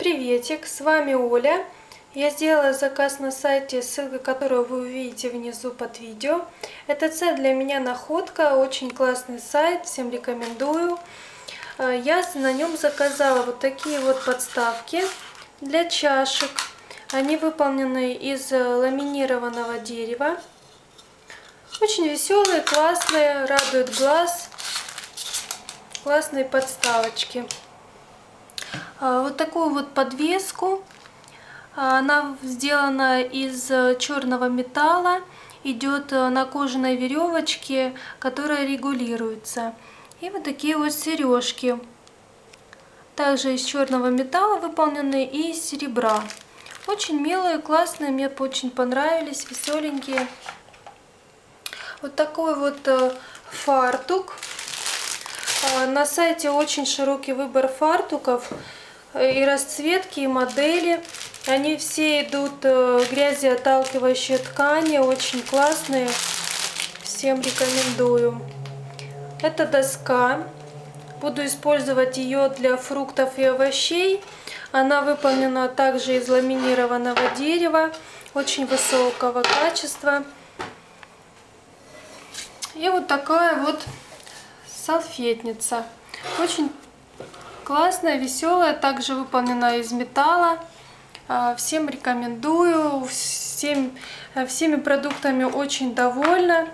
Приветик, с вами Оля. Я сделала заказ на сайте, ссылка которого вы увидите внизу под видео. Этот сайт для меня находка, очень классный сайт, всем рекомендую. А, я на нем заказала вот такие вот подставки для чашек. Они выполнены из ламинированного дерева. Очень веселые, классные, радуют глаз. Классные подставочки. А, вот такую вот подвеску. А, она сделана из э, черного металла, идет э, на кожаной веревочке, которая регулируется. И вот такие вот сережки. Также из черного металла выполнены и из серебра. Очень милые, классные, мне очень понравились, веселенькие. Вот такой вот э, фартук. А, на сайте очень широкий выбор фартуков и расцветки, и модели. Они все идут э, грязеотталкивающие ткани, очень классные. Всем рекомендую. Это доска. Буду использовать ее для фруктов и овощей. Она выполнена также из ламинированного дерева, очень высокого качества. И вот такая вот салфетница. Очень классная, веселая, также выполнена из металла. А, всем рекомендую, всем, всеми продуктами очень довольна.